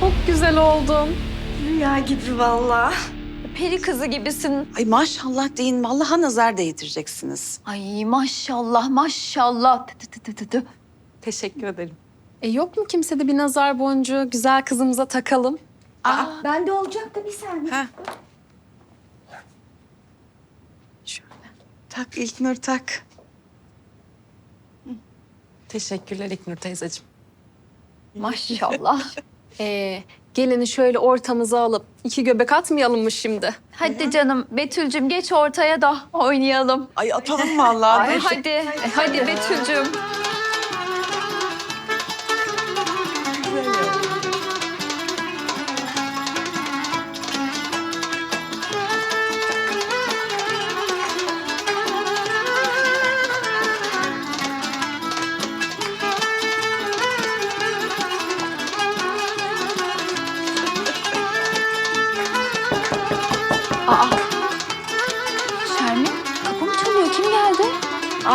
Çok güzel oldun. Rüya gibi vallahi. Peri kızı gibisin. Ay maşallah deyin vallahi nazar değdireceksiniz. Ay maşallah maşallah. Tü tü tü tü tü. Teşekkür ederim. E yok mu kimsede bir nazar boncuğu? Güzel kızımıza takalım. Ben de olacaktı bir saniye. Ha. Şöyle. Tak İlknur tak. Teşekkürler İknur teyzeciğim. Maşallah. Ee, gelini şöyle ortamıza alıp iki göbek atmayalım mı şimdi? Hadi canım Betül'cüm geç ortaya da oynayalım. Ay atalım vallahi. Ay hadi. Hadi Betül'cüm.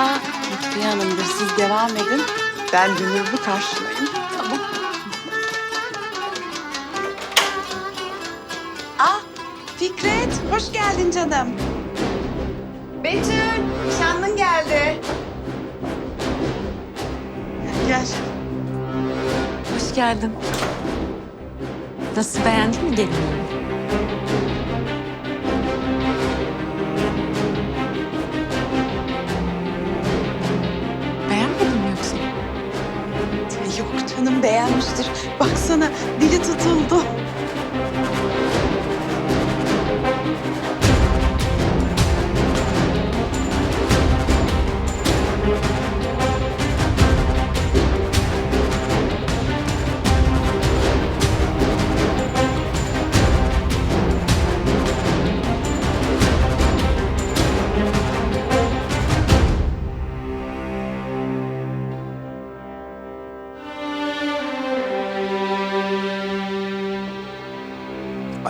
Aa Lütfiye Hanım'dır siz devam edin. Ben dünürümü karşılayayım. Tamam. Aa Fikret hoş geldin canım. Betül, nişanlın geldi. Gel. Hoş geldin. Nasıl beğendin mi gelini? Beğenmiştir. Baksana dili tutuldu.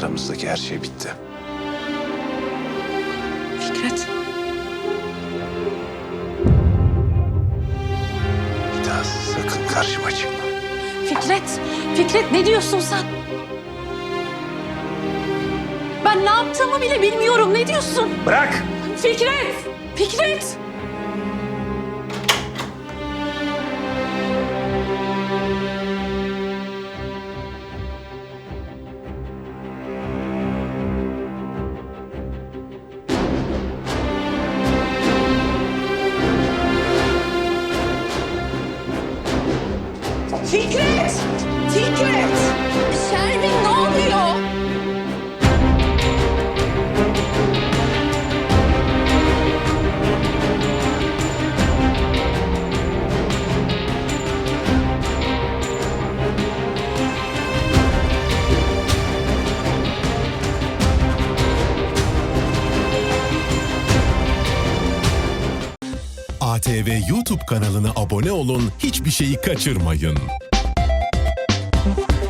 Aramızdaki her şey bitti. Fikret. Bir daha sakın karşıma çıkma. Fikret. Fikret ne diyorsun sen? Ben ne yaptığımı bile bilmiyorum. Ne diyorsun? Bırak! Fikret! Fikret! Fikret! Fikret! ATV YouTube kanalına abone olun, hiçbir şeyi kaçırmayın. Müzik